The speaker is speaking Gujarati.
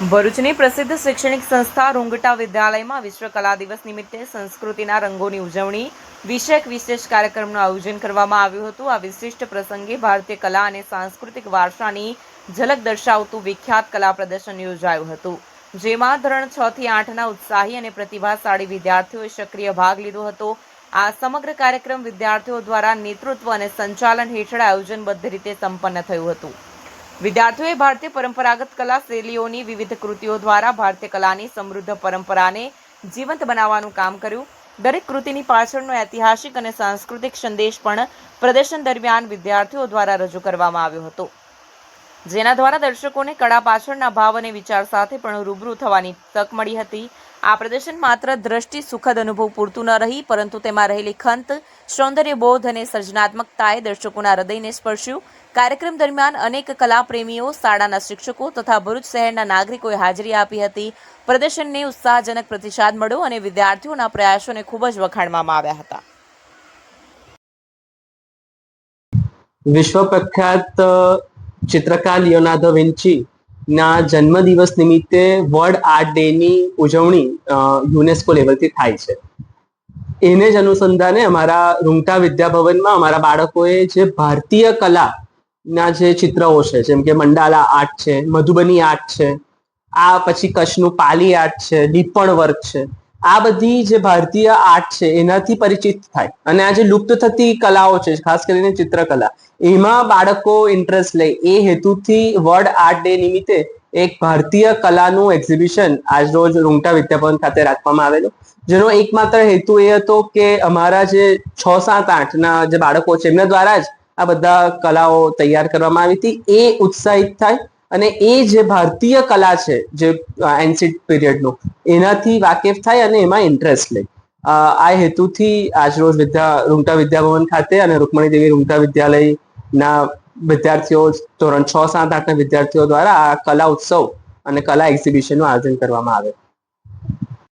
ભરૂચની પ્રસિદ્ધ શૈક્ષણિક સંસ્થા રૂંગટા વિદ્યાલયમાં વિશ્વ કલા દિવસ નિમિત્તે સંસ્કૃતિના રંગોની ઉજવણી વિષયક વિશેષ કાર્યક્રમનું આયોજન કરવામાં આવ્યું હતું. આ વિશિષ્ટ પ્રસંગે ભારતીય કલા અને સાંસ્કૃતિક વારસાની ઝલક દર્શાવતું વિખ્યાત કલા પ્રદર્શન યોજાયું હતું. જેમાં ધોરણ છ થી આઠના ઉત્સાહી અને પ્રતિભાશાળી વિદ્યાર્થીઓએ સક્રિય ભાગ લીધો હતો. આ સમગ્ર કાર્યક્રમ વિદ્યાર્થીઓ દ્વારા નેતૃત્વ અને સંચાલન હેઠળ આયોજનબદ્ધ રીતે સંપન્ન થયું હતું. વિદ્યાર્થીઓએ ભારતીય પરંપરાગત કલા શૈલીઓની વિવિધ કૃતિઓ દ્વારા ભારતીય કલાની સમૃદ્ધ પરંપરાને જીવંત બનાવવાનું કામ કર્યું. દરેક કૃતિની પાછળનો ઐતિહાસિક અને સાંસ્કૃતિક સંદેશ પણ પ્રદર્શન દરમિયાન વિદ્યાર્થીઓ દ્વારા રજૂ કરવામાં આવ્યો હતો. જેના દ્વારા દર્શકોને કળા પાછળના ભાવ અને વિચાર સાથે પણ રૂબરૂ થવાની તક મળી હતી. આ પ્રદર્શન માત્ર દ્રષ્ટિ, સુખદ અનુભવ પૂરતું ન રહી, પરંતુ તેમાં રહેલી ખંત, સૌંદર્યબોધ અને સર્જનાત્મકતાએ દર્શકોના હૃદયને સ્પર્શ્યું. કાર્યક્રમ દરમિયાન અનેક કલાપ્રેમીઓ, શાળાના શિક્ષકો તથા ભરૂચ શહેરના નાગરિકોએ હાજરી આપી હતી. પ્રદર્શનને ઉત્સાહજનક પ્રતિસાદ મળ્યો અને વિદ્યાર્થીઓના પ્રયાસોને ખૂબ જ વખાણવામાં આવ્યા હતા. વિશ્વ પ્રખ્યાત ચિત્રકાર લિયોનાર્ડો વિન્ચી ના જન્મદિવસ નિમિત્તે વર્લ્ડ આર્ટ ડે ની ઉજવણી યુનેસ્કો લેવલથી થાય છે. એને જ અનુસંધાને અમારા રૂંગટા વિદ્યાભવનમાં અમારા બાળકોએ જે ભારતીય કલા ના જે ચિત્રો છે, જેમ કે મંડાલા આર્ટ છે, મધુબની આર્ટ છે, આ પછી કચ્છનું પાલી આર્ટ છે લીપણ વર્ક છે આ બધી જે ભારતીય આર્ટ છે, એનાથી પરિચિત થાય. અને આ જે લુપ્ત થતી કલાઓ છે, ખાસ કરીને ચિત્રકલા, એમાં બાળકો ઇન્ટરેસ્ટ લે. એ હેતુથી વર્લ્ડ આર્ટ ડે નિમિત્તે એક ભારતીય કલાનું એક્ઝિબિશન આજરોજ રૂંગટા વિદ્યાભવન ખાતે રાખવામાં આવેલું. જેનો એકમાત્ર હેતુ એ હતો કે અમારા જે છ સાત આઠ ના જે બાળકો છે, એમના દ્વારા જ આ બધા કલાઓ તૈયાર કરવામાં આવી હતી. એ ઉત્સાહિત થાય અને એ જે ભારતીય કલા છે, જે એન્સિટ પીરિયડનું એનાથી વાકેફ થાય અને એમાં ઇન્ટરેસ્ટ લે. આ હેતુથી આજરોજ વિદ્યા રૂમટા વિદ્યાભવન ખાતે અને રૂકમણી દેવી રૂમટા વિદ્યાલયના વિદ્યાર્થીઓ, ધોરણ છ સાત આઠના વિદ્યાર્થીઓ દ્વારા આ કલા ઉત્સવ અને કલા એક્ઝિબિશનનું આયોજન કરવામાં આવે.